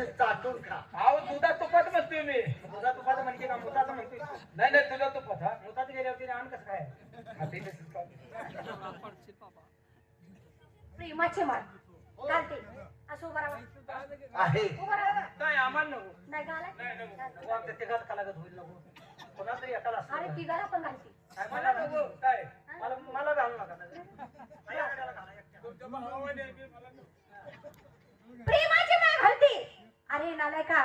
खायचं चाटून खा. अहो दुधा तुपात म्हणतोय मी. तुझा तुपाचं म्हणते का मुताचं म्हणते नाही नाही तुझा तुपात हा. मुतात गेल्यावरती आण कसं काय? खाते तसंच खाते. प्रेमाचे माळ घालते असं उभा राहा. आहे. उभा राहा. नाही आम्हाला नको? नाही घालाय नाही नको. तू आमच्या तिघात का लागत होईल नको? कोणा तरी एकाला असं अरे तिघाला पण घालते. काय मला नको. काय? मला मला घालू नका. घाला एकट्याला. प्रेमाची माळ घालते. अरे नालायका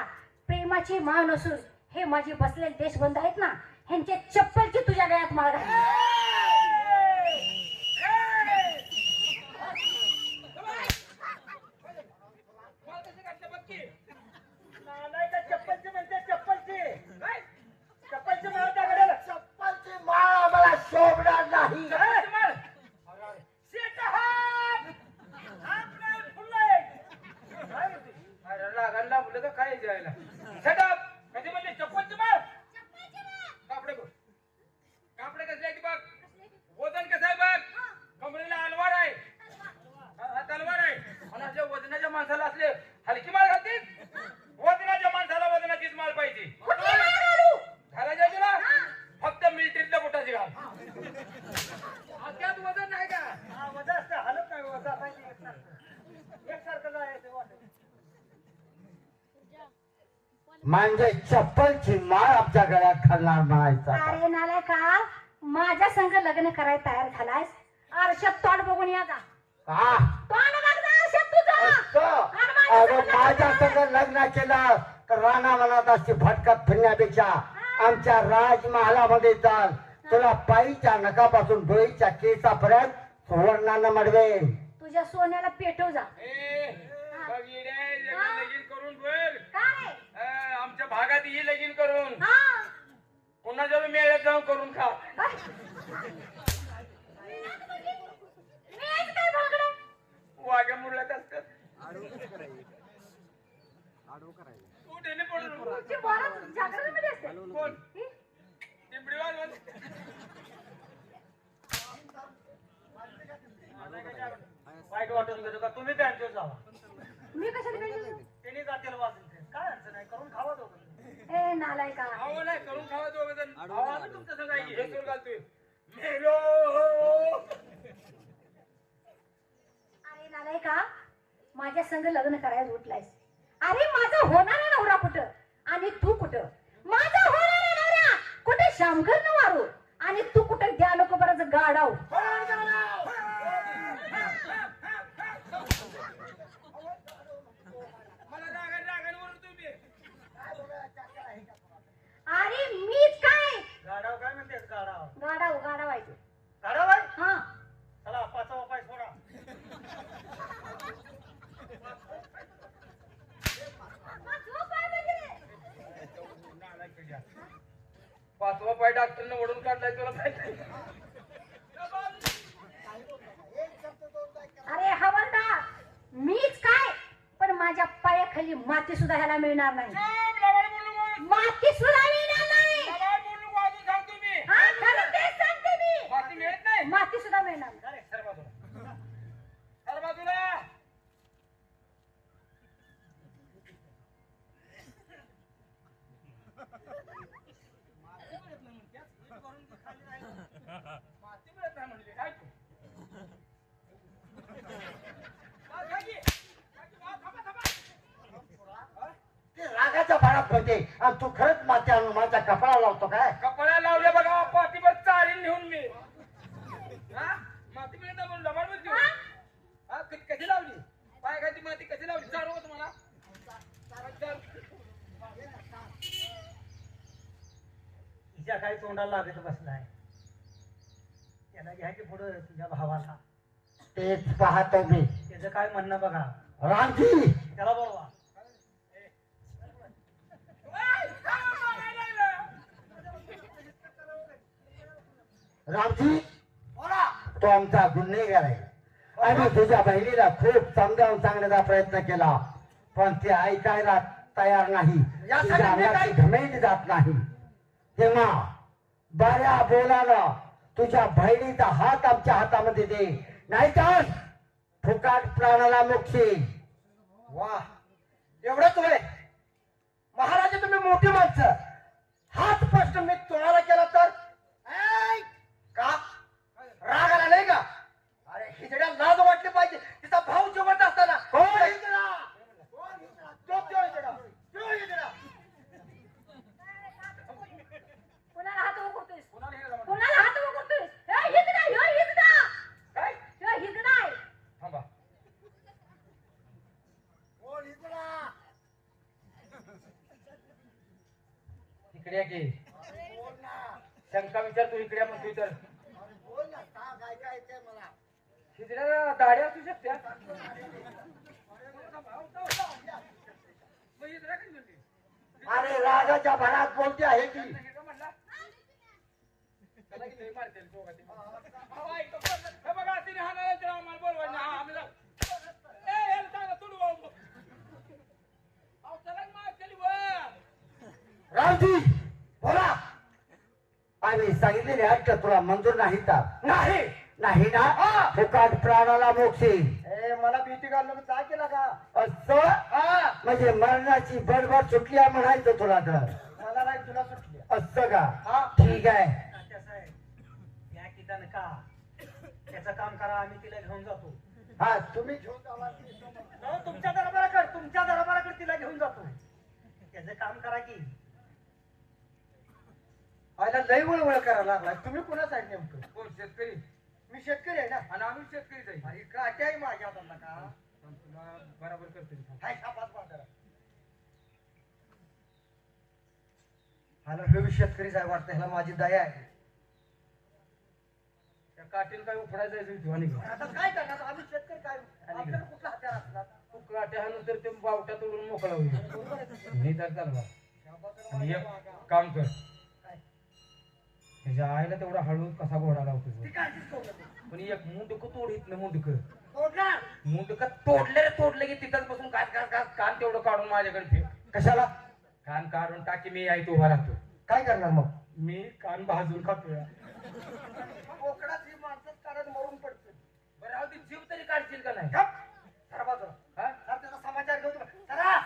प्रेमाची मान असून हे माझे बसलेले देशबंध आहेत ना ह्यांचे चप्पलची तुझ्या गळ्यात माळ घाल मला कसं घातलं बघ की. नाही का चप्पलची म्हणते चप्पलची काय चप्पलची मला त्याकडे चप्पलची माळ आम्हाला शोभणार नाही चप्पलची माळ. शेट हात. हात नाही, फुललंय. काय म्हणते? अरे रागाला लावलं का काय जायला Shut up. कधी म्हणले चप्पलची माळ कापडे बघ कापडे कसले आहेत बघ वजन कसं आहे बघ कमरेला अलवार आहे हा हा, तलवार आहे आणि अशा वजनाच्या माणसाला असले हलकी माळ घालतील वजनाच्या माणसाला वजनाचीच माळ पाहिजे कुठली माळ घालू घालायच्या तुला फक्त मिलिटरीतल्या बोटाची घाल हा, त्यात वजन नाही का हा, वजा असतं हलत नाही वजा पाहिजे एकसारखं एकसारखं जायचं वाटत म्हणजे चप्पलची माळ आमच्या घालणार म्हणायचा अरे नालायका माझ्या संग लग्न करायला तयार झालायस? आरशात तोंड बघून या जा. हा तोंड बघ जा आरशात तुझं असं? आणि अगं माझ्या माझ्या संग सगळं लग्न केलं तर राणा मनात असते भटकत फिरण्यापेक्षा. आमच्या राजमहालामध्ये चाल. तुला पायीच्या नकापासून डोईच्या केसापर्यंत सुवर्णानं मडवेन. तुझ्या सोन्याला पेटव जा. ए, बघ इडे, हा. लगीन करून का रे? आमच्या भागात ही लगीन करून. हा. पुन्हा जेव्हा मेळ्यात जाऊन करून खा? वाघ्या मुरल्यात असतात तू. कोण. वाईट का तुम्ही त्यांच्यावर जावा मी कशाला त्यांनी जातील वाजून ते. काय अडचण नाही करून खावा दोघं ए नालायका अहो नाही करून खावा दोघं जण अहो, आम्ही तुमच्या संग आहे की. हे सोड घालतोय. मेलो अरे नालायका माझ्या संग लग्न करायला उठलायस. अरे माझा होणारा नवरा कुठं? आणि तू कुठं? माझा होणारा नवरा कुठे? शामघर न मारू आणि तू कुठं? द्या लोक बरंच गाडाव मला रागा रागाने ओरडतोय मी अरे मीच काय गाडाव काय म्हणते गाडाव गाडाव आहे हा. चला पाचवा पाय सोडा. पाचवा पाय डॉक्टरने ओढून काढलाय तुला माहिती अरे हवालदार मीच काय? पण माझ्या पायाखाली माती सुद्धा ह्याला मिळणार नाही माती सुद्धा मिळणार नाही हा खरं तेच सांगते मी माती मिळत नाही माती सुद्धा मिळणार नाही. अरे सर बाजूला सर बाजूला माती मिळत नाही म्हणजे काय तू? रागाच्या भारात होते. आणि तू खरंच माती आणून माझ्या कपडा लावतो काय? कपड्या लावल्या बघा पाठीवर चालीन नेऊन मी. हा? माती मिळत नाही म्हणून लबाड म्हणते हा कधी कशी लावली? पाय खाली माती कशी लावली? चालू हो तुम्हाला. चाल. तिच्या काही तोंडाला लागत बसलाय. त्याला घ्या की पुढं तुझ्या भावाला. तेच पाहतो मी. त्याचं काय म्हणणं बघा. रामजी त्याला बोलवा. रामजी तो आमचा गुन्हेगार आहे. आणि तुझ्या बहिणीला खूप समजावून सांगण्याचा प्रयत्न केला. पण ते ऐकायला तयार नाही. तुझ्या अंगाची घमेंट जात नाही. तेव्हा बऱ्या बोलानं तुझ्या बहिणीचा हात आमच्या हातामध्ये दे. नाहीतर फुकाट प्राणाला मोक्षी. वा. एवढंच होय इकडे ये की शंका विचार तू इकडे म्हणतोय तर हिजड्याला दाढी असू शकते? अरे रागाच्या भरात बोलते आहे की हे बघा, तिने हाणायला आम्हाला बोलवायचं नाही. हा, आम्ही जाऊ. ए, याला सांगा, तू भाऊ. अहो, चला की मार, चली वर. रामजी बोला आम्ही सांगितलेले हट्ट तुला मंजूर नाही का नाही नाही ना? हा. फुकाट प्राणाला मोक्षी. ए मला भीती घालू नको काय केला का असं? हा. म्हणजे मरणाची बडबड सुटली आहे म्हणायचं तुला तर. मला नाही तुला सुटली असं का? हा. ठीक आहे. या का? त्याचं काम करा आम्ही तिला घेऊन जातो. हा तुम्ही घेऊन जावा. हो, तुमच्या दरबाराकडे तुमच्या दरबाराकडे तिला घेऊन जातो. त्याचं काम करा की. आयला लय वळवळ करायला लागला तुम्ही कोणा साईड नेमकं? कोण? शेतकरी. मी शेतकरी आहे ना. आणि आम्ही शेतकरीच आहे अरे काट्या आहे माझ्या हाताला का? पण तुला बरोबर करतो मी. हाय शाबास म्हातारा. ह्याला हे शेतकरीच आहे वाटतं ह्याला माझी दया आहे. त्या काठीला काय उपडायचं आहे तू आणि? आता काय करणार? आम्ही शेतकरी काय? आपल्याला कुठला हत्यार असला तू काठी हाणून तर ते बावटा तोडून मोकळा होईल. मी तर चालवा आणि एक काम कर. त्याच्या आईला तेवढा हळू कसा घोडा लावतो ती काय. पण एक मुंडक तोडीत ना मुंडक. सोडणार मुंडक तोडले रे तोडले की तिथंच बसून कान कान कान कान तेवढं काढून माझ्याकडे फेक. कशाला? कान काढून टाकी मी आई उभा राहतो. काय करणार मग? मी कान भाजून खातोय. बोकडाच ही माणसंच काढत मरून पडतो बरं राहू दे, जीव तरी काढशील का नाही? हा? त्याचा समाचार घेऊ तुला जरा.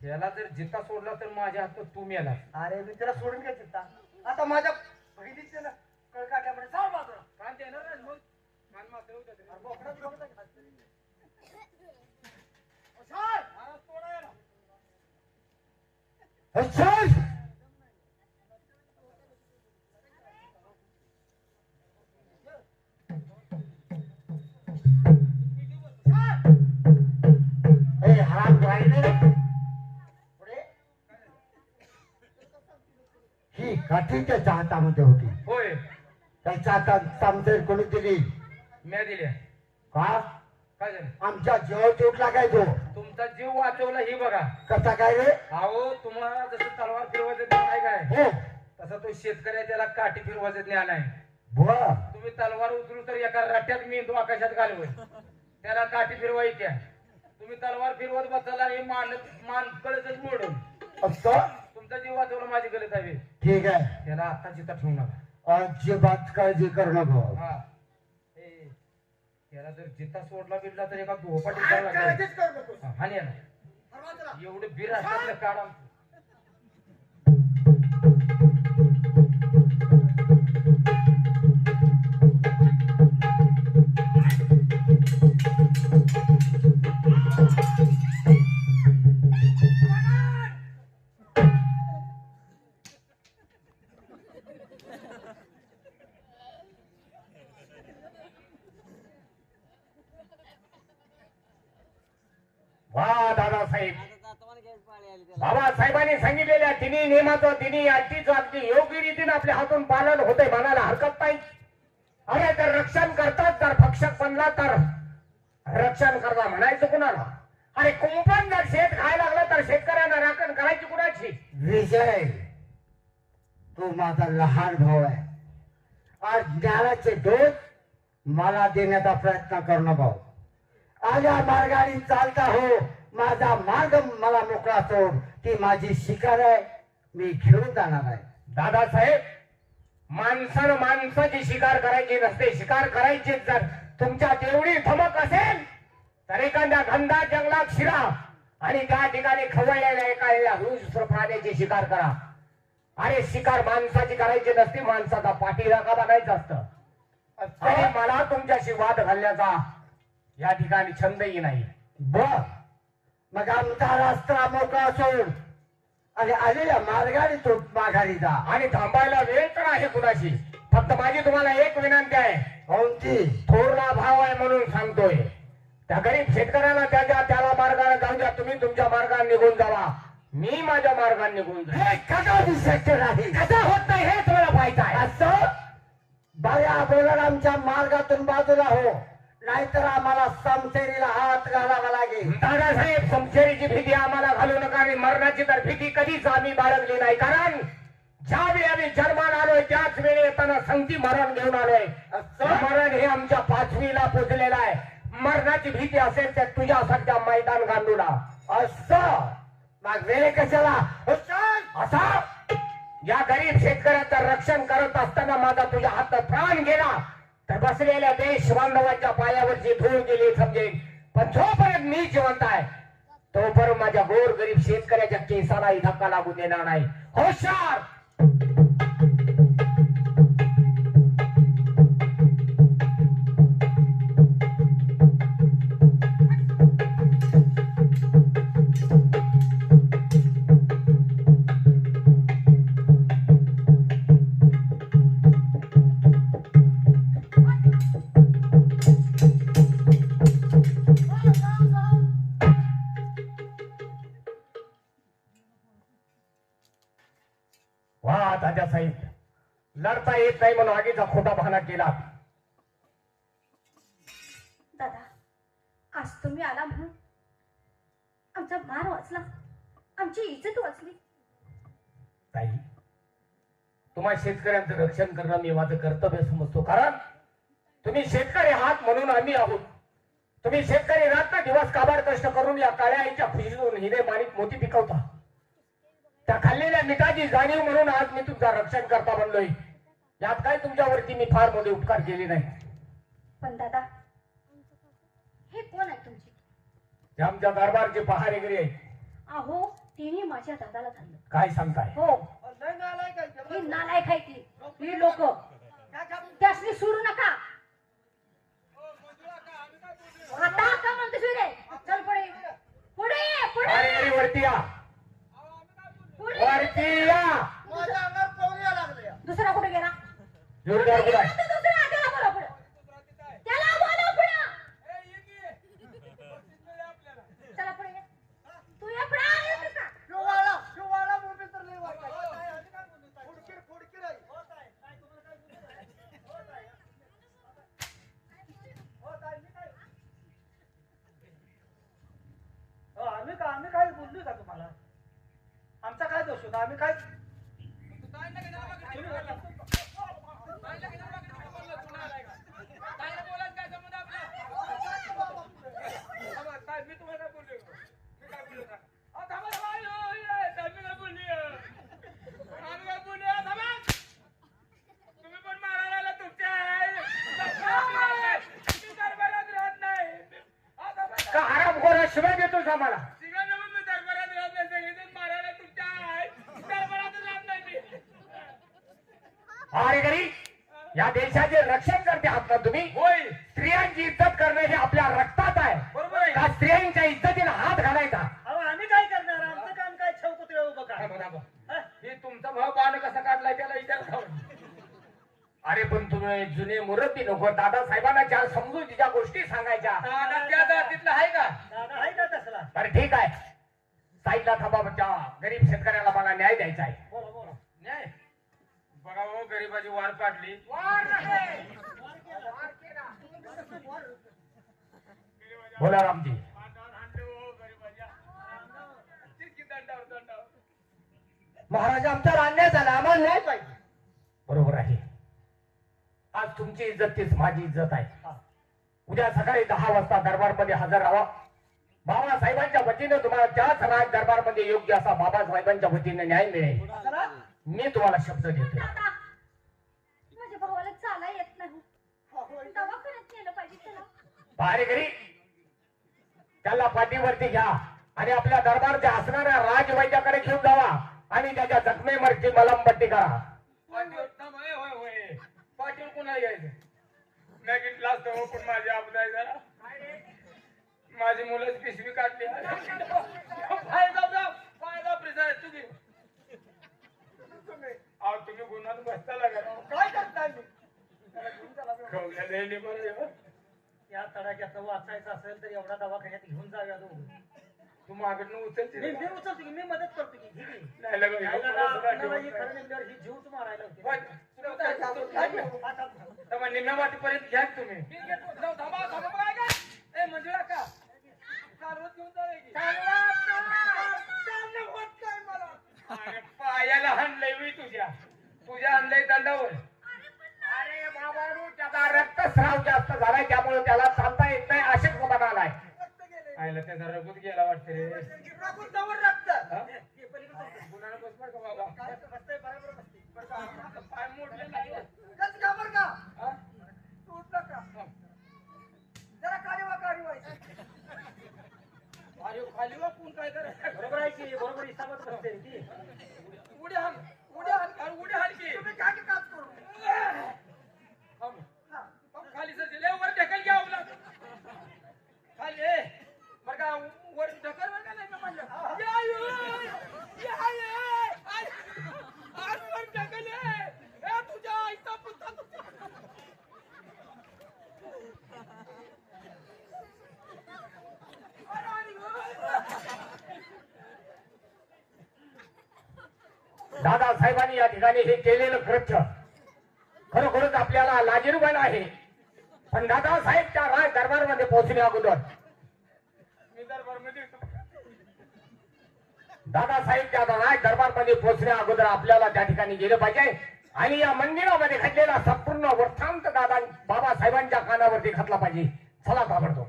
याला जर जिता सोडला तर माझ्या हातात तू मेला. अरे मी त्याला सोडून घ्या चित्ता आता माझ्या बहिणीचे ना कळकाट्यामध्ये जाऊ बाजूला कान देणार नाही मग? कान मात्र होतं तरी. अरे बोकडाच घेऊन जा की. ओ, साहेब, मला सोडायला. अच्छा ए काठी त्याच्या हातामध्ये होती. होय. त्याच्या हातात समजेल कोणी दिली? म्या दिल्या. का? काय झालं? आमच्या जीवावर चोट लागायचो. तुमचा जीव वाचवला ही बघा. कसा काय रे? अहो तुम्हाला जसं तलवार फिरवायचं ज्ञान आहे काय? हो. तसं तो शेतकरी आहे, त्याला काठी फिरवायचं ज्ञान आहे. बुवा. तुम्ही तलवार उचलू तर एका रट्यात मेंदू आकाशात घालवय. त्याला काठी फिरवा येत्या तुम्ही तलवार फिरवत बसाला हे मान मान कळतच मोडून. असं? तुमचा जीव वाचवला माझी गलत आहे. ठीक आहे. त्याला आता जिथं ठेवू नका अजिबात काळजी करू नको. हा. ए, त्याला जर जिता सोडला बिडला तर एका धोपाटी काय काळजीच करू नको. एवढं बिर असल्यातलं काढा. नियमाचं दिनी अटीचं अगदी योग्य रीतीने आपल्या हातून पालन होते म्हणायला हरकत नाही. अरे जर रक्षण करतात जर भक्षक बनला तर रक्षण करता म्हणायचं कुणाला? अरे कुंपण जर शेत खायला लागलं तर शेतकऱ्यांना राखण करायची कुणाची? विजय तू माझा लहान भाऊ आहे. आज ज्ञानाचे डोस मला देण्याचा प्रयत्न करणं भाऊ. आल्या मार्गाने चालता हो माझा मार्ग मला मोकळा सोड ती माझी शिकार आहे. मी घेऊन जाणार आहे. दादासाहेब माणसानं माणसाची शिकार करायची नसते. शिकार करायची जर तुमच्यात एवढी धमक असेल तर एखाद्या घंदा जंगलात शिरा आणि त्या ठिकाणी खवळलेल्या एका हुस्र प्राण्याची शिकार करा. अरे शिकार माणसाची करायची नसते माणसाचा पाठीराखा बघायचा असतं. आणि मला तुमच्याशी वाद घालण्याचा या ठिकाणी छंदही नाही. बर. मग आमचा रास्ता मोकळा सोड आणि आलेल्या मार्गाने तो माघारी जा. आणि थांबायला वेळ तर आहे कुणाशी? फक्त माझी तुम्हाला एक विनंती आहे. कोणती थोरला भाव आहे म्हणून सांगतोय. त्या गरीब शेतकऱ्याला त्याच्या त्याला मार्गाने जाऊ द्या तुम्ही तुमच्या मार्गाने निघून जावा. मी माझ्या मार्गाने निघून जाईल हे कधी शक्य नाही कसं होत नाही हेच मला पाहायचं आहे. असं? बऱ्या बोलरामच्या मार्गातून बाजूला हो. नाहीतर आम्हाला समतेरीला हात घालावा लागेल. दादासाहेब समशेरीची भीती आम्हाला घालू नका आणि मरणाची तर भीती कधीच आम्ही बाळगली नाही. कारण ज्या वेळी आम्ही जन्माला आलोय त्याच वेळी येताना संगती मरण घेऊन आलोय. असं? मरण हे आमच्या पाचवीला पोचलेलं आहे. मरणाची भीती असेल तर तुझ्यासारख्या मैदान गांडूला. असं? मग वेळे कशाला! असा? या गरीब शेतकऱ्याचं रक्षण करत असताना माझा तुझ्या हातात प्राण गेला. तर बसलेल्या देश बांधवांच्या पायावरची धूळ गेली समजेल पण जोपर्यंत मी जिवंत आहे तोपर्यंत माझ्या गोर गरीब शेतकऱ्याच्या केसालाही धक्का लागू देणार नाही. होशार! येत नाही म्हणून आगीचा खोटा बहाणा केला. दादा आज तुम्ही आला म्हणून आमचा मार वाचला आमची इज्जत वाचली. ताई तुम्हाला शेतकऱ्यांचं रक्षण करणं मी माझं कर्तव्य समजतो कारण तुम्ही शेतकरी आहात म्हणून आम्ही आहोत. तुम्ही शेतकरी रात्र दिवस काबाड कष्ट करून या काळ्या आईच्या खुशीतून हिरे माणिक मोती पिकवता. त्या खाल्लेल्या मिठाची जाणीव म्हणून आज मी तुमचं रक्षण करता बनलोय. यात काय तुमच्यावरती मी फार मोठे उपकार केले नाही. पण दादा हे कोण आहे तुमची? ते आमच्या दरबारचे पहारेगिरी आहेत अहो तिने माझ्या दादाला धरलं. काय सांगताय? हो. ही नालायक आहे ती. ही लोक? त्यासनी सोडू नका. आता का म्हणते रे? चल पुढे. पुढे ये, वरती या. पुढे. वरती या. दुसरा कुठे गेला? जोरदार बोला हो, आम्ही का आम्ही काय बोललोय का तुम्हाला? आमचा काय दोष होता? आम्ही काय मी तुम्हाला काय बोललोय का? मी काय बोललो का? अहो, थांबा, थांबा, अयो, अयो, साहेब, मी काय बोलली, अहो. आम्ही काय बोलली, अहो, थांबा. तुम्ही पण मारायला आला तुमच्या आई. मी दरबारात राहत नाही. अहो, थांबा, का हराम शिवाय देतोस आम्हाला सिंगा नमन मी दरबारात राहत नाही. सगळेजण मारायला तुमच्या आई. दरबारातच राहत नाही मी. पहारेकरी या देशाचे रक्षण करते आहात ना तुम्ही. होय. स्त्रियांची इज्जत करणं हे आपल्या रक्तात आहे. बरोबर आहे. का स्त्रियांच्या इज्जतीला हात घालायचा? अहो आम्ही काय करणार? आमचं काम काय? छव कुत्रे उभं काय. हा? हे? तुमचा भाव बाण कसा काढलाय त्याला विचार. अरे पण तुम्ही जुने मुरब्बी नको. दादा साहेबांना चार समजुतीच्या गोष्टी सांगायच्या. त्या जातीतला आहे का? दादा आहे का तसला? अरे ठीक आहे. साईडला थांबा बच्चा. गरीब शेतकऱ्याला मला न्याय द्यायचा आहे. बघा हो गरीबाची वार काढली. बोला रामजी. महाराज आमच्यावर अन्याय झाला. आम्हाला न्याय पाहिजे. बरोबर आहे. आज तुमची इज्जत तीच माझी इज्जत आहे. उद्या सकाळी दहा वाजता दरबारमध्ये हजर राहा. बाबासाहेबांच्या वतीने तुम्हाला त्याच राज दरबारमध्ये योग्य असा बाबासाहेबांच्या वतीने न्याय मिळेल. मी तुम्हाला शब्द देतो दादा माझ्या भावाला चाला येत नाही. दवाखान्यात नेलं पाहिजे त्याला. पहारेकरी त्याला पाठीवरती घ्या. आणि आपल्या दरबारच्या असणाऱ्या राजवैद्याकडे घेऊन जावा. आणि त्याच्या जखमेवरची मलमपट्टी करा. पाटील थांब, होय, होय, होय. पाटील कुणाला घ्यायचं? मी घेतला असतो हो, पण माझी आपदाय जरा माझी मुलंच पिशवी काढली. फायदा फायदा तू घे. अहो तुम्ही गुन्हात बसताला का काय करताय मी खवल्या द्यायली बरं आहे, हो. या तडाख्याचं वाचायचं असेल तर एवढा दवाखान्यात घेऊन जाऊया दोघं तू मागडनं उचलते मी मी उचलतो की मी मदत करतो की ही घे. नाही लगा, ह्यो यायला कोणाचं काय आपल्याला ही ठेवत खरं नाही. नेमल्यावर ही जीवच मारायला होते. होय, तुला काय? काय हात. तेव्हा निम्म्या वाटीपर्यंत घ्या तुम्ही जाऊ, थांबा, थांबा, बघा काय? ए, मंजुळा का? चालवत घेऊन जाऊया की? अरे, पायाला हाणलंय मी तुझ्या तुझ्या आणलंय दंडावर अरे बाबा त्याचा रक्तस्राव जास्त झालाय त्यामुळे त्याला चालता येत नाही अशक्तपणा आलाय आयला त्याचा रगूत गेला वाटतं रे रघुतावर रक्त. हा? हे पलीकडे बसते. गुन्हा बस बरं का बाबा काय तर बसतंय, बरोबर बसते. बरं का? आता पाय मोडले नाही गच का बरं का? हा? तूच नका. जरा काढीवा, काढीवा. अरे खाली वाकून काय करायचं बरोबर आहे की बरोबर हिसाबात बसते रे ती. उड्या हाण उड्या हाण अरे उड्या हाण की तुम्ही काय की काच करू? थांब. हा. थांब, खाली सर लय वर ढकल घ्यावं लागतं खाली ए बरं का वर ढकल बरं का नाही मी म्हणलं या, या, या, या. आय, आय, वर ढकल ए. ए, तुझ्या आईचा पुत्ता तुझ्या. अरे, अरे, अरे. दादासाहेबांनी या ठिकाणी हे केलेलं कृत्य खरोखरच आपल्याला लाजीरवाण आहे. पण दादासाहेब त्या राज दरबारमध्ये पोहोचण्या अगोदर. मी दरबारमध्ये दादासाहेब त्या राज दरबारमध्ये पोहोचण्या अगोदर आपल्याला त्या ठिकाणी गेलं पाहिजे. आणि या मंदिरामध्ये घडलेला संपूर्ण वृत्तांत दादा बाबासाहेबांच्या कानावरती घातला पाहिजे. चला ताबडतोब.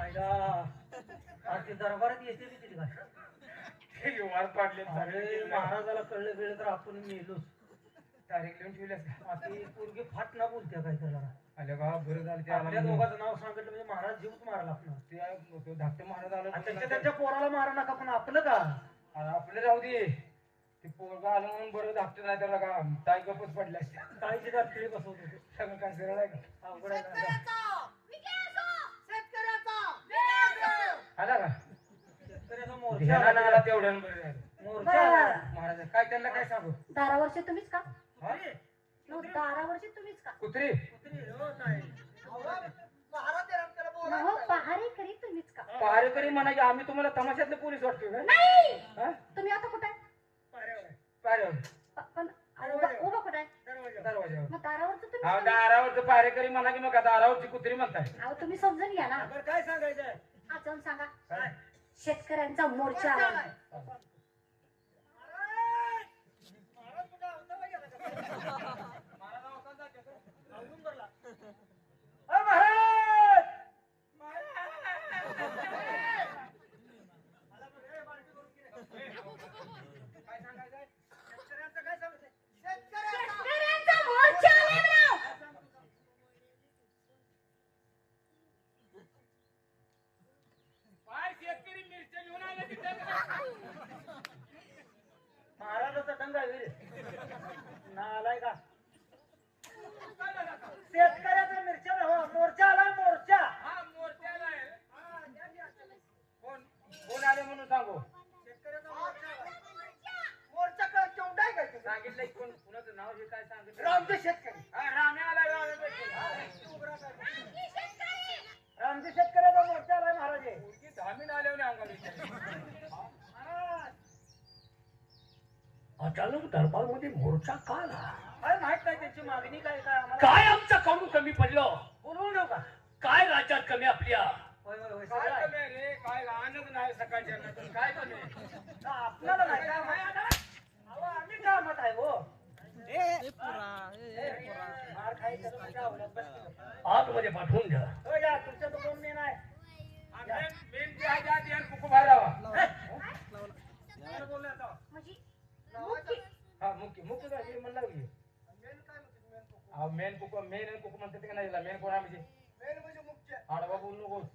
आईला, आज ती दरबारात येते बी तिथे काय? हे वार पाडले अरे महाराजाला कळलं वेळ तर आपण मेलोच तारीख लिहून ठेवल्यास का? पोरगी फाट ना बोलते काय त्याला. आले का बरं झालं ते आपल्या आला दोघांचं नाव सांगितलं म्हणजे महाराज जीवच मारायला आपला ते तो धाकटे महाराज आला त्यांच्या त्यांच्या पोराला मारा नका पण आपलं का? अरे आपलं राहू दे. ते पोरगा आलं म्हणून बरं धाकटे नाही तर का? ताई गपच पडल्या असत्या. काळीची गाठी बसवत. होते सगळं काय सरळ आहे का? अवघड आहे. का? आला का? शेतकऱ्याचा मोर्चा ध्यानानं आला. आला तेवढ्यानं बरं झालं. मोर्चा आला. महाराज काय त्यांना काय सांगू? दारावरचे तुम्हीच का? हा? न, दारावरचे तुम्हीच का? कुत्री. कुत्री, हो पहारे करी तुम्हीच का? पहारेकरी म्हणा की आम्ही तुम्हाला तमाशातले पोलीस वाटतो नाही! हा? तुम्ही आता कुठे? आहे? पाऱ्यावर प- पण उभा उभा कुठे आहे? दरवाजावर मग दारावरचं तुम्ही अहो दारावरचं पहारेकरी म्हणा की मग दारावरची कुत्री म्हणताय. अहो तुम्ही समजून घ्या ना. बरं, काय सांगायचंय? आज जाऊन सांगा शेतकऱ्यांचा मोर्चा आलाय. अ, महाराज शेतकऱ्यांचा मोर्चा आलाय म्हणाव. काय शेतकरी मिरच्या घेऊन आले तिथे महाराजाचा दंगा वीर नालाय का? शेतकऱ्याचा मिरच्या हो मोर्चा आला मोर्चा. हा मोर्चाला आहे. कोण? कोण आले म्हणून सांगू? मोर्चा. का केवढा आहे का तुझा? सांगितलं कोण? कुणाचं नाव हे काय सांगितलं? रामजी शेतकरी. हा, राम्या आला गावापैकी. रामजी शेतकऱ्याचा मोर्चा आलाय महाराज. हे. पोरगी धामीन आल्यावर अंगावर विचारली. महाराज अचानक दरबारमध्ये मोर्चा का आला? काय माहीत नाही त्यांची मागणी काय काय आम्हाला? काय आमचं कडून कमी पडलं? बोलवून देऊ का? काय राज्यात कमी आपल्या? होय होय होय काय आहे. कमी रे? काय आनंद नाही सकाळच्या. काय कमी आहे? ना, आपल्याला नाही काय माहीत. अहो, आम्ही कामात आहे हो. मार खायचं तर तुमच्या आवडत बसलं. आतमध्ये पाठवून द्या. हो या तुमच्या तर कोण नाही नाही मेन- मेन जे आहे ते आधी आणि कुकू भरावा. कोण बोलले आता? हा मुख्य मुख्य काय हे म्हणलं की हा मेन कुकू मेन कुकू म्हणतात का नाही मेन कोण आहे म्हणजे मेन म्हणजे मुख्य. आडवा बोलू नकोस.